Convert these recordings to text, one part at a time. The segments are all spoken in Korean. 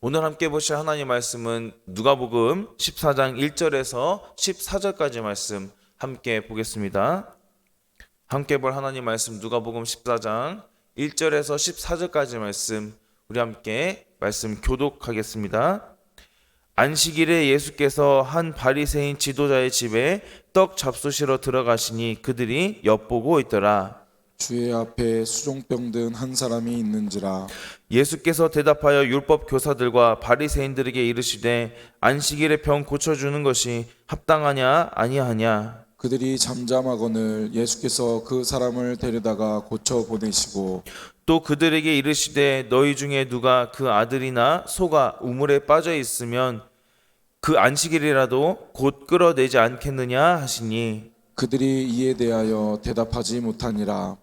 오늘 함께 보실 하나님 말씀은 누가복음 14장 1절에서 14절까지 말씀 함께 보겠습니다. 함께 볼 하나님 말씀 누가복음 14장 1절에서 14절까지 말씀 우리 함께 말씀 교독하겠습니다. 안식일에 예수께서 한 바리새인 지도자의 집에 떡 잡수시러 들어가시니 그들이 엿보고 있더라. 주의 앞에 수종병 든 한 사람이 있는지라. 예수께서 대답하여 율법 교사들과 바리새인들에게 이르시되 안식일에 병 고쳐 주는 것이 합당하냐 아니하냐? 그들이 잠잠하거늘 예수께서 그 사람을 데려다가 고쳐 보내시고 또 그들에게 이르시되 너희 중에 누가 그 아들이나 소가 우물에 빠져 있으면 그 안식일이라도 곧 끌어내지 않겠느냐 하시니? 그들이 이에 대하여 대답하지 못하니라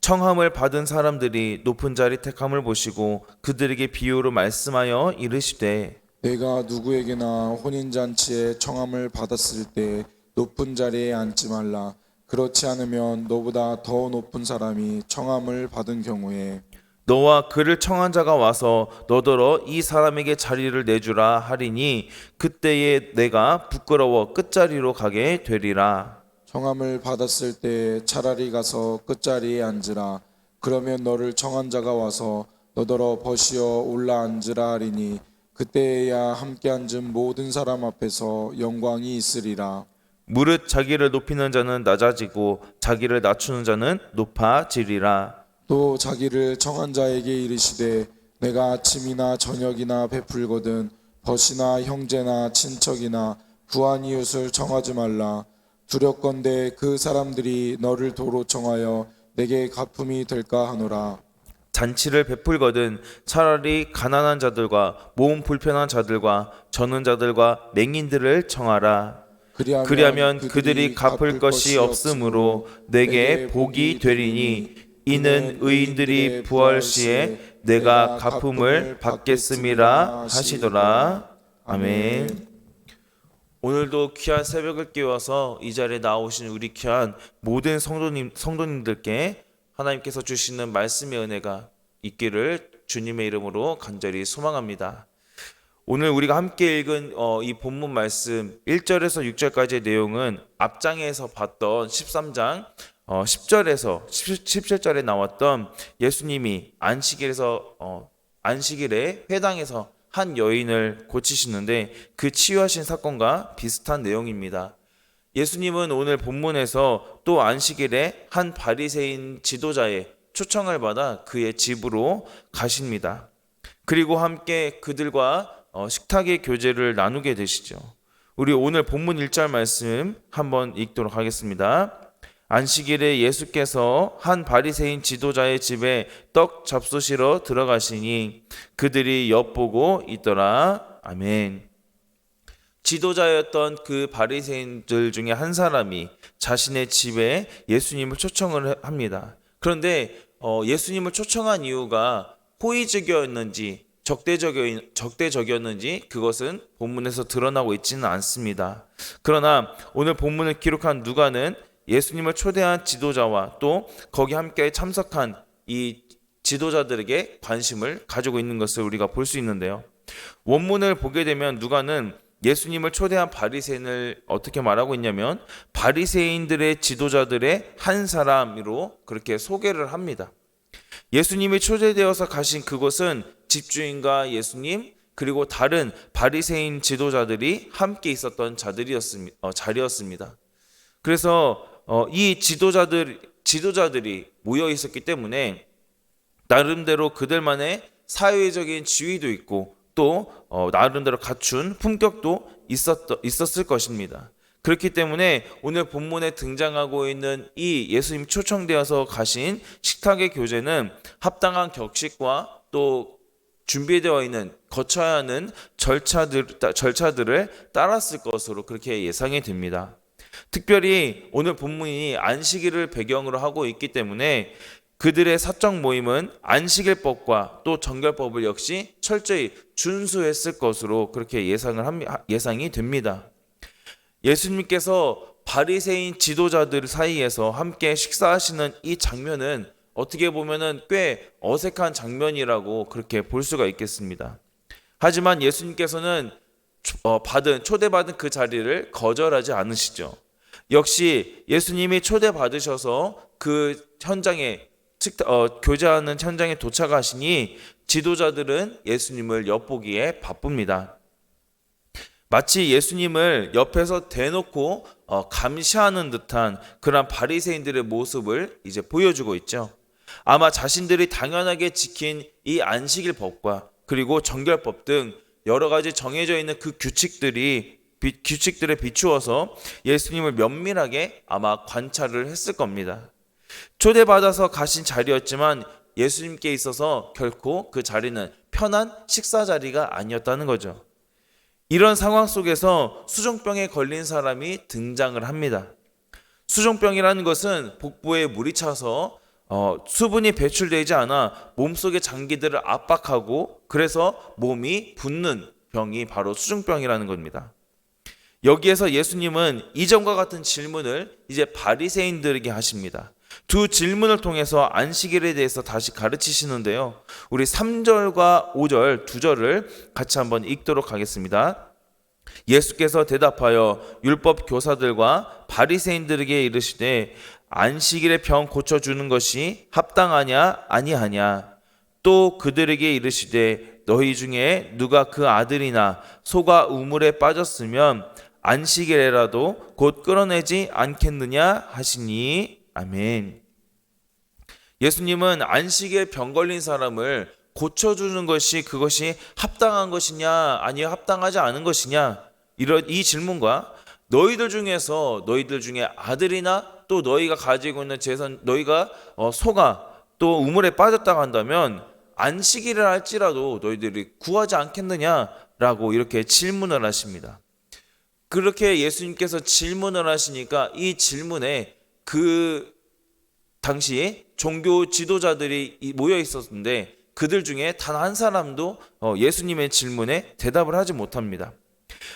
청함을 받은 사람들이 높은 자리 택함을 보시고 그들에게 비유로 말씀하여 이르시되 내가 누구에게나 혼인 잔치에 청함을 받았을 때 높은 자리에 앉지 말라 그렇지 않으면 너보다 더 높은 사람이 청함을 받은 경우에 너와 그를 청한 자가 와서 너더러 이 사람에게 자리를 내주라 하리니 그때에 내가 부끄러워 끝자리로 가게 되리라. 청함을 받았을 때 차라리 가서 끝자리에 앉으라. 그러면 너를 청한 자가 와서 너더러 버시어 올라 앉으라 하리니 그때에야 함께 앉은 모든 사람 앞에서 영광이 있으리라. 무릇 자기를 높이는 자는 낮아지고 자기를 낮추는 자는 높아지리라. 또 자기를 청한 자에게 이르시되 내가 아침이나 저녁이나 베풀거든 벗이나 형제나 친척이나 부한 이웃을 청하지 말라 두렵건대 그 사람들이 너를 도로 청하여 내게 가품이 될까 하노라 잔치를 베풀거든 차라리 가난한 자들과 몸 불편한 자들과 저는 자들과 맹인들을 청하라. 그리하면, 그리하면 그들이 갚을 것이 없으므로 내게 복이 되리니 이는 의인들이 부활 시에 내가 갚음을 받겠음이라 하시더라. 아멘. 오늘도 귀한 새벽을 깨워서 이 자리에 나오신 우리 귀한 모든 성도님 성도님들께 하나님께서 주시는 말씀의 은혜가 있기를 주님의 이름으로 간절히 소망합니다. 오늘 우리가 함께 읽은 어, 이 본문 말씀 1절에서 6절까지의 내용은 앞장에서 봤던 13장 어, 10절에서 17절에 나왔던 예수님이 안식일에서 어, 안식일에 회당에서 한 여인을 고치시는데 그 치유하신 사건과 비슷한 내용입니다. 예수님은 오늘 본문에서 또 안식일에 한 바리새인 지도자의 초청을 받아 그의 집으로 가십니다. 그리고 함께 그들과 어, 식탁의 교제를 나누게 되시죠. 우리 오늘 본문 1절 말씀 한번 읽도록 하겠습니다. 안식일에 예수께서 한 바리새인 지도자의 집에 떡 잡수시러 들어가시니 그들이 엿보고 있더라. 아멘. 지도자였던 그 바리새인들 중에 한 사람이 자신의 집에 예수님을 초청을 합니다. 그런데 어, 예수님을 초청한 이유가 호의적이었는지 적대적이, 적대적이었는지 그것은 본문에서 드러나고 있지는 않습니다. 그러나 오늘 본문을 기록한 누가는 예수님을 초대한 지도자와 또 거기 함께 참석한 이 지도자들에게 관심을 가지고 있는 것을 우리가 볼 수 있는데요. 원문을 보게 되면 누가는 예수님을 초대한 바리새인을 어떻게 말하고 있냐면 바리새인들의 지도자들의 한 사람으로 그렇게 소개를 합니다. 예수님이 초대되어서 가신 그곳은 집주인과 예수님 그리고 다른 바리새인 지도자들이 함께 있었던 자들이었습니다. 어, 자리였습니다. 그래서 어, 이 지도자들 지도자들이 모여 있었기 때문에 나름대로 그들만의 사회적인 지위도 있고 또 어, 나름대로 갖춘 품격도 있었 있었을 것입니다. 그렇기 때문에 오늘 본문에 등장하고 있는 이 예수님 초청되어서 가신 식탁의 교제는 합당한 격식과 또 준비되어 있는 거쳐야 하는 절차들 절차들을 따랐을 것으로 그렇게 예상이 됩니다. 특별히 오늘 본문이 안식일을 배경으로 하고 있기 때문에 그들의 사적 모임은 안식일법과 또 정결법을 역시 철저히 준수했을 것으로 그렇게 예상을 합니다. 예상이 됩니다. 예수님께서 바리새인 지도자들 사이에서 함께 식사하시는 이 장면은 어떻게 보면은 꽤 어색한 장면이라고 그렇게 볼 수가 있겠습니다. 하지만 예수님께서는 초- 어, 받은 초대받은 그 자리를 거절하지 않으시죠. 역시 예수님이 초대받으셔서 그 현장에 식- 어, 교제하는 현장에 도착하시니 지도자들은 예수님을 엿보기에 바쁩니다. 마치 예수님을 옆에서 대놓고 어, 감시하는 듯한 그런 바리새인들의 모습을 이제 보여주고 있죠. 아마 자신들이 당연하게 지킨 이 안식일 법과 그리고 정결법 등 여러 가지 정해져 있는 그 규칙들이 비- 규칙들에 비추어서 예수님을 면밀하게 아마 관찰을 했을 겁니다. 초대받아서 가신 자리였지만 예수님께 있어서 결코 그 자리는 편한 식사 자리가 아니었다는 거죠. 이런 상황 속에서 수종병에 걸린 사람이 등장을 합니다. 수종병이라는 것은 복부에 물이 차서 어, 수분이 배출되지 않아 몸속의 장기들을 압박하고 그래서 몸이 붓는 병이 바로 수종병이라는 겁니다. 여기에서 예수님은 이전과 같은 질문을 이제 바리새인들에게 하십니다. 두 질문을 통해서 안식일에 대해서 다시 가르치시는데요. 우리 3절과 5절 두 절을 같이 한번 읽도록 하겠습니다. 예수께서 대답하여 율법 교사들과 바리새인들에게 이르시되 안식일에 병 고쳐 주는 것이 합당하냐 아니하냐 또 그들에게 이르시되 너희 중에 누가 그 아들이나 소가 우물에 빠졌으면 안식일에라도 곧 끌어내지 않겠느냐 하시니 아멘. 예수님은 안식에 병 걸린 사람을 고쳐주는 것이 그것이 합당한 것이냐 아니요 합당하지 않은 것이냐 이런 이 질문과 너희들 중에서 너희들 중에 아들이나 또 너희가 가지고 있는 재산 너희가 어, 소가 또 우물에 빠졌다고 한다면 안식일을 할지라도 너희들이 구하지 않겠느냐라고 이렇게 질문을 하십니다. 그렇게 예수님께서 질문을 하시니까 이 질문에 그 당시 종교 지도자들이 이- 모여 있었는데 그들 중에 단 한 사람도 어, 예수님의 질문에 대답을 하지 못합니다.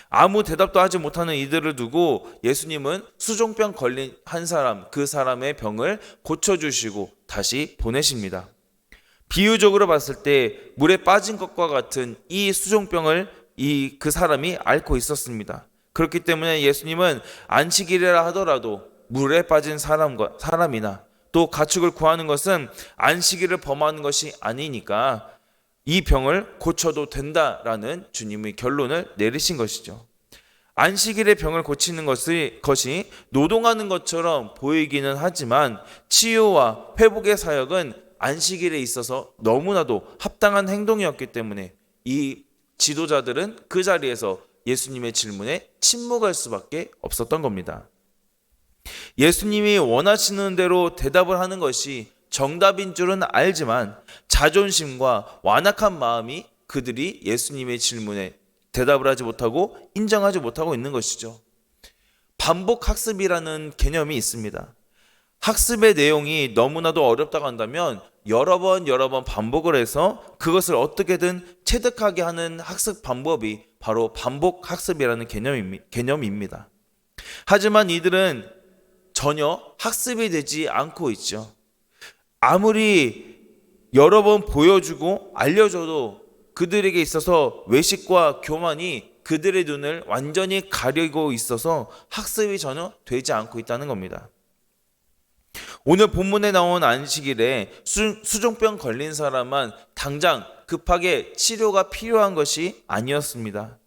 아무 대답도 하지 못하는 이들을 두고 예수님은 수종병 걸린 한 사람, 그 사람의 병을 고쳐주시고 다시 보내십니다. 비유적으로 봤을 때 물에 빠진 것과 같은 이 수종병을 이 그 사람이 앓고 있었습니다. 그렇기 때문에 예수님은 안식일이라 하더라도 물에 빠진 사람과 사람이나 또 가축을 구하는 것은 안식일을 범하는 것이 아니니까 이 병을 고쳐도 된다라는 주님의 결론을 내리신 것이죠. 안식일의 병을 고치는 것이, 것이 노동하는 것처럼 보이기는 하지만 치유와 회복의 사역은 안식일에 있어서 너무나도 합당한 행동이었기 때문에 이 지도자들은 그 자리에서 예수님의 질문에 침묵할 수밖에 없었던 겁니다. 예수님이 원하시는 대로 대답을 하는 것이 정답인 줄은 알지만 자존심과 완악한 마음이 그들이 예수님의 질문에 대답을 하지 못하고 인정하지 못하고 있는 것이죠. 반복 학습이라는 개념이 있습니다. 학습의 내용이 너무나도 어렵다고 한다면 여러 번 여러 번 반복을 해서 그것을 어떻게든 체득하게 하는 학습 방법이 바로 반복 학습이라는 개념입니- 개념입니다. 하지만 이들은 전혀 학습이 되지 않고 있죠. 아무리 여러 번 보여주고 알려줘도 그들에게 있어서 외식과 교만이 그들의 눈을 완전히 가리고 있어서 학습이 전혀 되지 않고 있다는 겁니다. 오늘 본문에 나온 안식일에 수, 수종병 걸린 사람만 당장 급하게 치료가 필요한 것이 아니었습니다.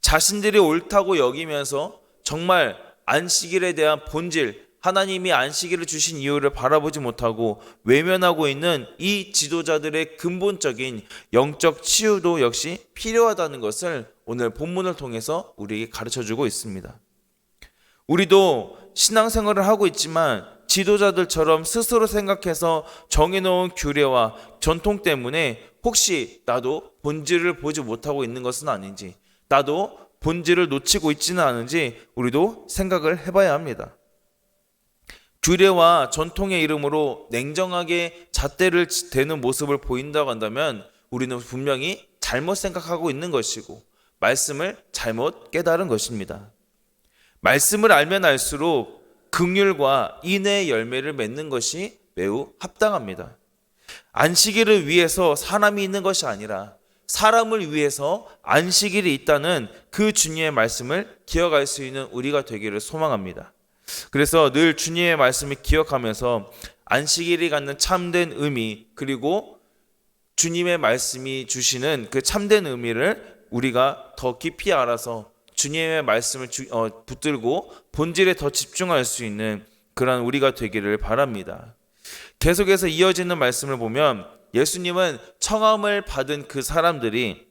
자신들이 옳다고 여기면서 정말 안식일에 대한 본질, 하나님이 안식일을 주신 이유를 바라보지 못하고 외면하고 있는 이 지도자들의 근본적인 영적 치유도 역시 필요하다는 것을 오늘 본문을 통해서 우리에게 가르쳐 주고 있습니다. 우리도 신앙생활을 하고 있지만 지도자들처럼 스스로 생각해서 정해놓은 규례와 전통 때문에 혹시 나도 본질을 보지 못하고 있는 것은 아닌지, 나도 본질을 놓치고 있지는 않은지 우리도 생각을 해봐야 합니다. 규례와 전통의 이름으로 냉정하게 잣대를 대는 모습을 보인다고 한다면 우리는 분명히 잘못 생각하고 있는 것이고 말씀을 잘못 깨달은 것입니다. 말씀을 알면 알수록 긍휼과 인애의 열매를 맺는 것이 매우 합당합니다. 안식일을 위해서 사람이 있는 것이 아니라 사람을 위해서 안식일이 있다는 그 주님의 말씀을 기억할 수 있는 우리가 되기를 소망합니다. 그래서 늘 주님의 말씀을 기억하면서 안식일이 갖는 참된 의미 그리고 주님의 말씀이 주시는 그 참된 의미를 우리가 더 깊이 알아서 주님의 말씀을 주- 어, 붙들고 본질에 더 집중할 수 있는 그러한 우리가 되기를 바랍니다. 계속해서 이어지는 말씀을 보면 예수님은 청함을 받은 그 사람들이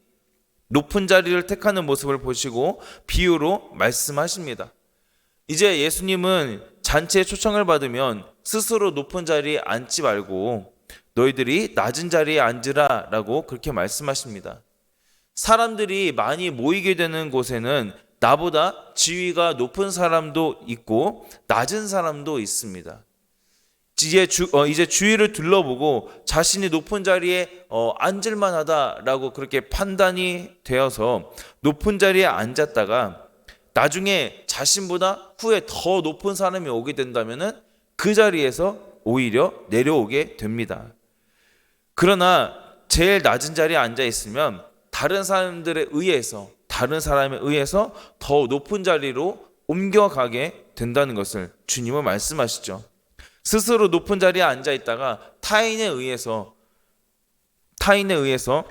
높은 자리를 택하는 모습을 보시고 비유로 말씀하십니다. 이제 예수님은 잔치에 초청을 받으면 스스로 높은 자리에 앉지 말고 너희들이 낮은 자리에 앉으라 라고 그렇게 말씀하십니다. 사람들이 많이 모이게 되는 곳에는 나보다 지위가 높은 사람도 있고 낮은 사람도 있습니다. 이제 주 어, 이제 주위를 둘러보고 자신이 높은 자리에 어, 앉을 만하다라고 그렇게 판단이 되어서 높은 자리에 앉았다가 나중에 자신보다 후에 더 높은 사람이 오게 된다면은 그 자리에서 오히려 내려오게 됩니다. 그러나 제일 낮은 자리에 앉아 있으면 다른 사람들에 의해서 다른 사람에 의해서 더 높은 자리로 옮겨가게 된다는 것을 주님은 말씀하시죠. 스스로 높은 자리에 앉아 있다가 타인에 의해서 타인에 의해서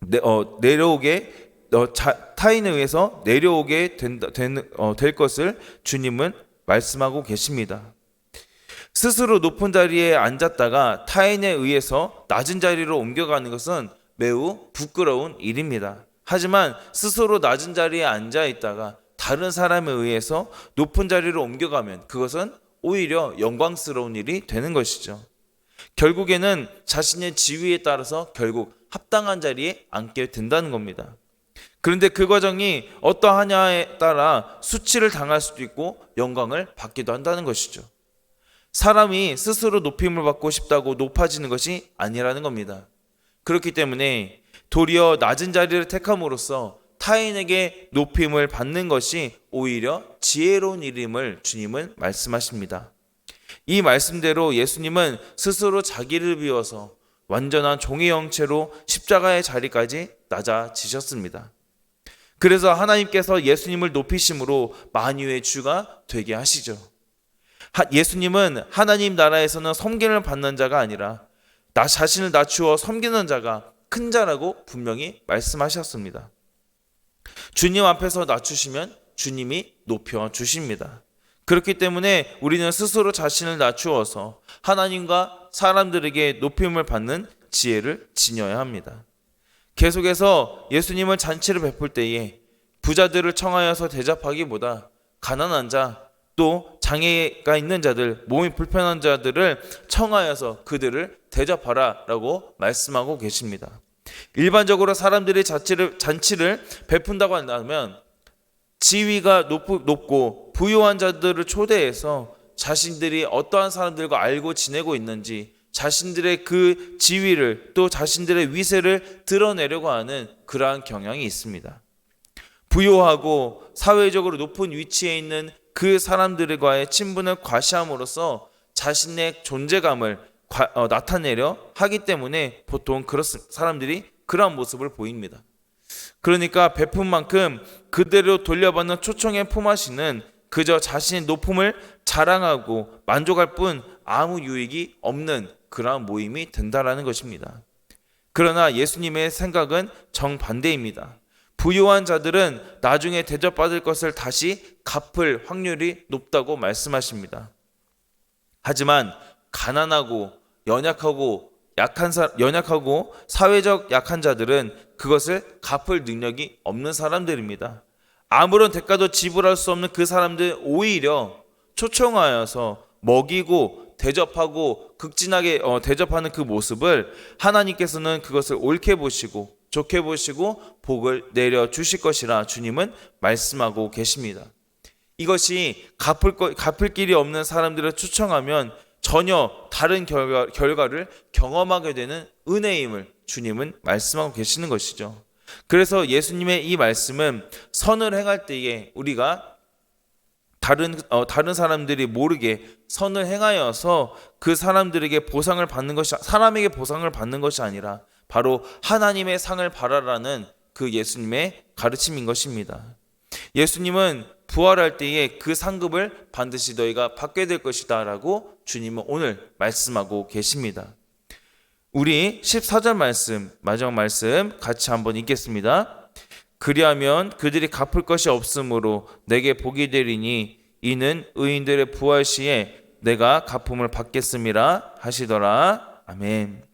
내, 어, 내려오게 어, 자, 타인에 의해서 내려오게 된다, 된, 어, 될 것을 주님은 말씀하고 계십니다. 스스로 높은 자리에 앉았다가 타인에 의해서 낮은 자리로 옮겨가는 것은 매우 부끄러운 일입니다. 하지만 스스로 낮은 자리에 앉아 있다가 다른 사람에 의해서 높은 자리로 옮겨가면 그것은 오히려 영광스러운 일이 되는 것이죠. 결국에는 자신의 지위에 따라서 결국 합당한 자리에 앉게 된다는 겁니다. 그런데 그 과정이 어떠하냐에 따라 수치를 당할 수도 있고 영광을 받기도 한다는 것이죠. 사람이 스스로 높임을 받고 싶다고 높아지는 것이 아니라는 겁니다. 그렇기 때문에 도리어 낮은 자리를 택함으로써 타인에게 높임을 받는 것이 오히려 지혜로운 일임을 주님은 말씀하십니다. 이 말씀대로 예수님은 스스로 자기를 비워서 완전한 종의 형체로 십자가의 자리까지 낮아지셨습니다. 그래서 하나님께서 예수님을 높이심으로 만유의 주가 되게 하시죠. 하- 예수님은 하나님 나라에서는 섬김을 받는 자가 아니라 나 자신을 낮추어 섬기는 자가 큰 자라고 분명히 말씀하셨습니다. 주님 앞에서 낮추시면 주님이 높여 주십니다. 그렇기 때문에 우리는 스스로 자신을 낮추어서 하나님과 사람들에게 높임을 받는 지혜를 지녀야 합니다. 계속해서 예수님은 잔치를 베풀 때에 부자들을 청하여서 대접하기보다 가난한 자, 또 장애가 있는 자들, 몸이 불편한 자들을 청하여서 그들을 대접하라라고 말씀하고 계십니다. 일반적으로 사람들이 자치를, 잔치를 베푼다고 한다면 지위가 높, 높고 부유한 자들을 초대해서 자신들이 어떠한 사람들과 알고 지내고 있는지 자신들의 그 지위를 또 자신들의 위세를 드러내려고 하는 그러한 경향이 있습니다. 부유하고 사회적으로 높은 위치에 있는 그 사람들과의 친분을 과시함으로써 자신의 존재감을 과- 어, 나타내려 하기 때문에 보통 그렇 사람들이 그러한 모습을 보입니다. 그러니까 베푼 만큼 그대로 돌려받는 초청의 포마시는 그저 자신의 높음을 자랑하고 만족할 뿐 아무 유익이 없는 그러한 모임이 된다라는 것입니다. 그러나 예수님의 생각은 정반대입니다. 부유한 자들은 나중에 대접받을 것을 다시 갚을 확률이 높다고 말씀하십니다. 하지만 가난하고 연약하고 약한 사, 연약하고 사회적 약한 자들은 그것을 갚을 능력이 없는 사람들입니다. 아무런 대가도 지불할 수 없는 그 사람들 오히려 초청하여서 먹이고 대접하고 극진하게 어, 대접하는 그 모습을 하나님께서는 그것을 옳게 보시고 좋게 보시고 복을 내려 주실 것이라 주님은 말씀하고 계십니다. 이것이 갚을 거, 갚을 길이 없는 사람들을 초청하면 전혀 다른 결과, 결과를 경험하게 되는 은혜임을 주님은 말씀하고 계시는 것이죠. 그래서 예수님의 이 말씀은 선을 행할 때에 우리가 다른 어, 다른 사람들이 모르게 선을 행하여서 그 사람들에게 보상을 받는 것이 사람에게 보상을 받는 것이 아니라 바로 하나님의 상을 바라라는 그 예수님의 가르침인 것입니다. 예수님은 부활할 때에 그 상급을 반드시 너희가 받게 될 것이다 라고 주님은 오늘 말씀하고 계십니다. 우리 14절 말씀, 마지막 말씀 같이 한번 읽겠습니다. 그리하면 그들이 갚을 것이 없으므로 내게 복이 되리니 이는 의인들의 부활 시에 내가 갚음을 받겠음이라 하시더라. 아멘.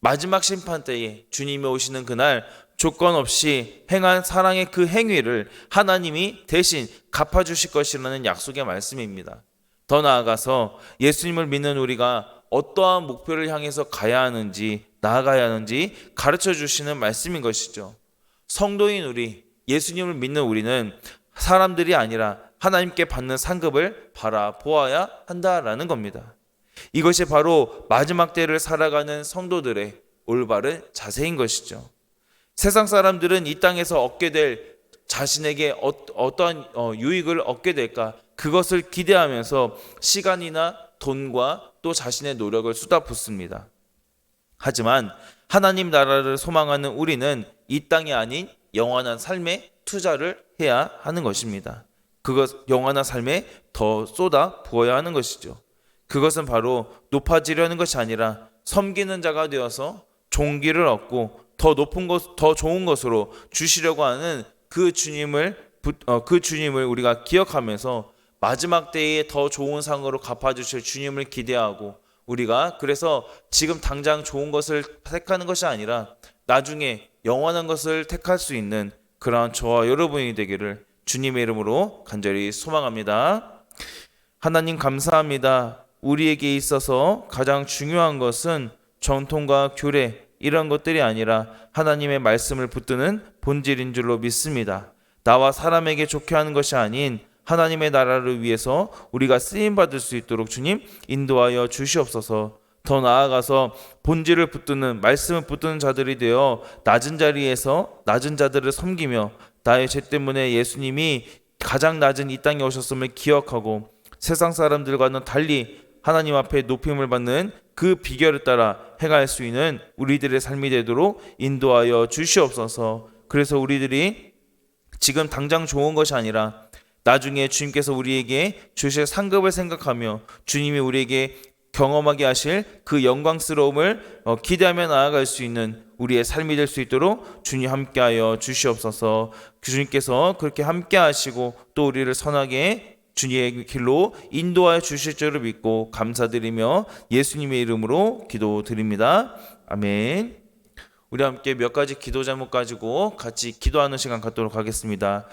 마지막 심판 때에 주님이 오시는 그날 조건 없이 행한 사랑의 그 행위를 하나님이 대신 갚아주실 것이라는 약속의 말씀입니다. 더 나아가서 예수님을 믿는 우리가 어떠한 목표를 향해서 가야 하는지 나아가야 하는지 가르쳐 주시는 말씀인 것이죠. 성도인 우리, 예수님을 믿는 우리는 사람들이 아니라 하나님께 받는 상급을 바라보아야 한다라는 겁니다. 이것이 바로 마지막 때를 살아가는 성도들의 올바른 자세인 것이죠. 세상 사람들은 이 땅에서 얻게 될 자신에게 어, 어떠한 어, 유익을 얻게 될까 그것을 기대하면서 시간이나 돈과 또 자신의 노력을 쏟아붓습니다. 하지만 하나님 나라를 소망하는 우리는 이 땅이 아닌 영원한 삶에 투자를 해야 하는 것입니다. 그것 영원한 삶에 더 쏟아 부어야 하는 것이죠. 그것은 바로 높아지려는 것이 아니라 섬기는 자가 되어서 종기를 얻고 더 높은 것, 더 좋은 것으로 주시려고 하는 그 주님을 부- 어, 그 주님을 우리가 기억하면서 마지막 때에 더 좋은 상으로 갚아주실 주님을 기대하고 우리가 그래서 지금 당장 좋은 것을 택하는 것이 아니라 나중에 영원한 것을 택할 수 있는 그러한 저와 여러분이 되기를 주님의 이름으로 간절히 소망합니다. 하나님 감사합니다. 우리에게 있어서 가장 중요한 것은 전통과 규례 이런 것들이 아니라 하나님의 말씀을 붙드는 본질인 줄로 믿습니다. 나와 사람에게 좋게 하는 것이 아닌 하나님의 나라를 위해서 우리가 쓰임 받을 수 있도록 주님 인도하여 주시옵소서. 더 나아가서 본질을 붙드는 말씀을 붙드는 자들이 되어 낮은 자리에서 낮은 자들을 섬기며 나의 죄 때문에 예수님이 가장 낮은 이 땅에 오셨음을 기억하고 세상 사람들과는 달리 하나님 앞에 높임을 받는 그 비결을 따라 행할 수 있는 우리들의 삶이 되도록 인도하여 주시옵소서. 그래서 우리들이 지금 당장 좋은 것이 아니라 나중에 주님께서 우리에게 주실 상급을 생각하며 주님이 우리에게 경험하게 하실 그 영광스러움을 어, 기대하며 나아갈 수 있는 우리의 삶이 될 수 있도록 주님 함께하여 주시옵소서. 주님께서 그렇게 함께하시고 또 우리를 선하게 주님의 길로 인도하여 주실 줄을 믿고 감사드리며 예수님의 이름으로 기도드립니다. 아멘. 우리 함께 몇 가지 기도 제목 가지고 같이 기도하는 시간 갖도록 하겠습니다.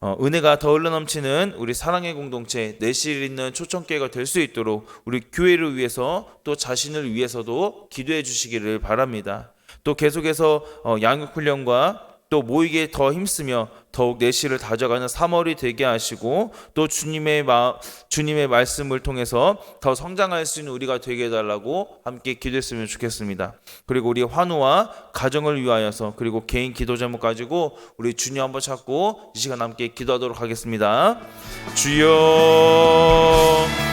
어, 은혜가 더 흘러넘치는 우리 사랑의 공동체 내실 있는 초청교회가 될 수 있도록 우리 교회를 위해서 또 자신을 위해서도 기도해 주시기를 바랍니다. 또 계속해서 어, 양육 훈련과 또 모이게 더 힘쓰며 더욱 내실을 다져가는 3월이 되게 하시고 또 주님의 마, 주님의 말씀을 통해서 더 성장할 수 있는 우리가 되게 해달라고 함께 기도했으면 좋겠습니다. 그리고 우리 환우와 가정을 위하여서 그리고 개인 기도 제목 가지고 우리 주님 한번 찾고 이 시간 함께 기도하도록 하겠습니다. 주여